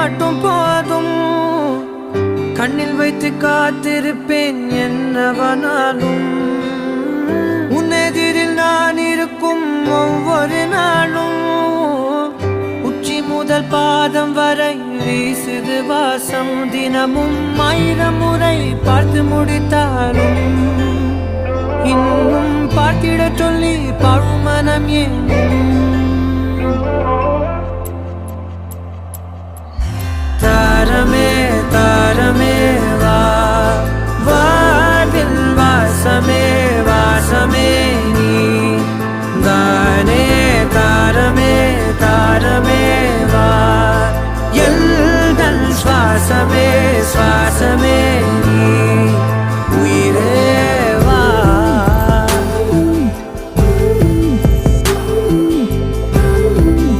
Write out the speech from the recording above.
மட்டும் போதும். கண்ணில் வைத்து காத்திருப்பேன் என்னவனாலும். உன்னெதிரில் நான் இருக்கும் ஒவ்வொரு நாளும். உச்சி முதல் பாதம் வரை வீசுது வாசம் தினமும். ஆயிரம் முறை பார்த்து முடித்தாலும். இன்னும் பார்த்திட சொல்லி பழுமனம் ஏன் श्वासमे श्वासमे